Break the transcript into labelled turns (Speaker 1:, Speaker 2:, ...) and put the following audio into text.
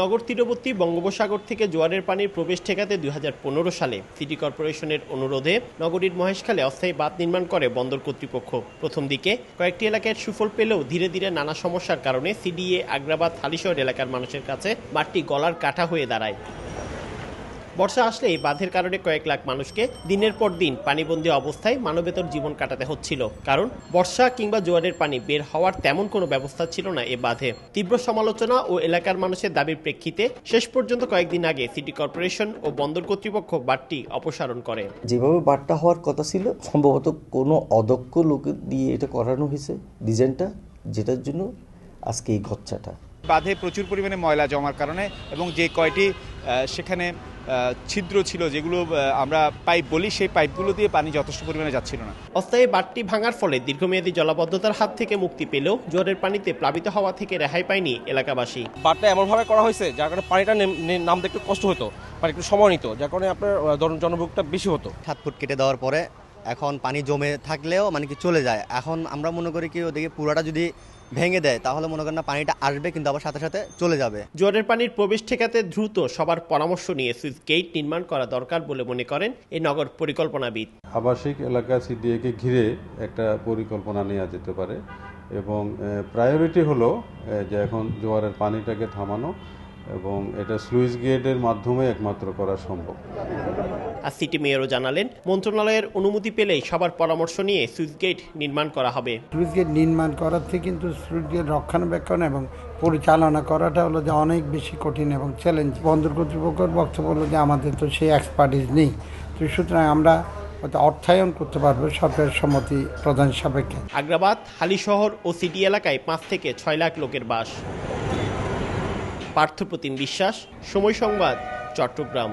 Speaker 1: নগর তীরবর্তী বঙ্গোপসাগর থেকে জোয়ারের পানির প্রবেশ ঠেকাতে দু হাজার পনেরো সালে সিটি কর্পোরেশনের অনুরোধে নগরীর মহেশখালে অস্থায়ী বাঁধ নির্মাণ করে বন্দর কর্তৃপক্ষ। প্রথম দিকে কয়েকটি এলাকায় সুফল পেলেও ধীরে ধীরে নানা সমস্যার কারণে সিডিএ, আগ্রাবাদ, হালিশহর এলাকার মানুষের কাছে বাঁধটি গলার কাটা হয়ে দাঁড়ায়। বর্ষা আসলে এই বাঁধের কারণে কয়েক লাখ মানুষকে দিনের পর দিন পানিবন্দী অবস্থায় মানবেতর জীবন কাটাতে হচ্ছিল। কারণ বর্ষা কিংবা জোয়ারের পানি বের হওয়ার তেমন কোনো ব্যবস্থা ছিল না এ বাঁধে। তীব্র সমালোচনা ও এলাকার মানুষের দাবির প্রেক্ষিতে শেষ পর্যন্ত কয়েকদিন আগে সিটি কর্পোরেশন ও বন্দর কর্তৃপক্ষ বাঁধটি অপসারণ করে।
Speaker 2: যেভাবে বাট্টা হওয়ার কথা ছিল সম্ভবত কোনো অদক্ষ লোক দিয়ে এটা করানো হয়েছে ডিজাইনটা যেটার জন্য আজকে এই খরচাটা
Speaker 3: বাঁধে প্রচুর পরিমাণে ময়লা জমার কারণে এবং যে কয়টি সেখানে ছিদ্র ছিল যেগুলো আমরা পাইপ বলি সেই পাইপগুলো দিয়ে পানি যথেষ্ট পরিমাণে যাচ্ছিল না।
Speaker 1: অস্থায়ী বাঁধটি ভাঙার ফলে দীর্ঘমেয়াদী জলাবদ্ধতার হাত থেকে মুক্তি পেলেও জোয়ারের পানিতে প্লাবিত হওয়া থেকে রেহাই পায়নি এলাকাবাসী।
Speaker 4: বাঁধটা এমনভাবে করা হয়েছে যার কারণে পানিটা নামতে একটু কষ্ট হতো মানে একটু সময় নিত যার কারণে আপনার জনভোগটা বেশি হতো।
Speaker 5: সাত ফুট কেটে দেওয়ার পরে এখন পানি জমে থাকলেও মানে কি চলে যায়। এখন আমরা মনে করি কি ওদিকে পুরাটা যদি ভেঙে দেয় তাহলে মনে করেন না পানিটা আসবে কিন্তু আবার সাথে সাথে চলে যাবে।
Speaker 1: জোয়ারের পানির প্রবেশ ঠেকাতে দ্রুত সবার পরামর্শ নিয়ে সুইচ গেট নির্মাণ করা দরকার বলে মনে করেন এই নগর পরিকল্পনাবিদ।
Speaker 6: আবাসিক এলাকা সিডিএকে ঘিরে একটা পরিকল্পনা নেওয়া যেতে পারে এবং প্রায়োরিটি হলো যে এখন জোয়ারের পানিটাকে থামানো এবং এটা স্লুইস গেটের মাধ্যমে একমাত্র করা সম্ভব।
Speaker 1: আর সিটি মেয়রও জানালেন মন্ত্রণালয়ের অনুমতি পেলেই সবার পরামর্শ নিয়ে সুইচ গেট নির্মাণ করা হবে।
Speaker 7: স্লুইস গেট নির্মাণ করার থেকে কিন্তু স্লুইস গেট রক্ষণাবেক্ষণ এবং পরিচালনা করাটা হলো যে অনেক বেশি কঠিন এবং চ্যালেঞ্জ বন্দর কর্তৃপক্ষের বক্তব্য হলো যে আমাদের তো সেই এক্সপার্টিস নেই। তো সুতরাং আমরা অর্থায়ন করতে পারব সরকারের সম্মতি প্রধান সাপেক্ষে।
Speaker 1: আগ্রাবাদ হালিশহর ও সিটি এলাকায় পাঁচ থেকে ছয় লাখ লোকের বাস। পার্থপ্রতিম বিশ্বাস সময় সংবাদ চট্টগ্রাম।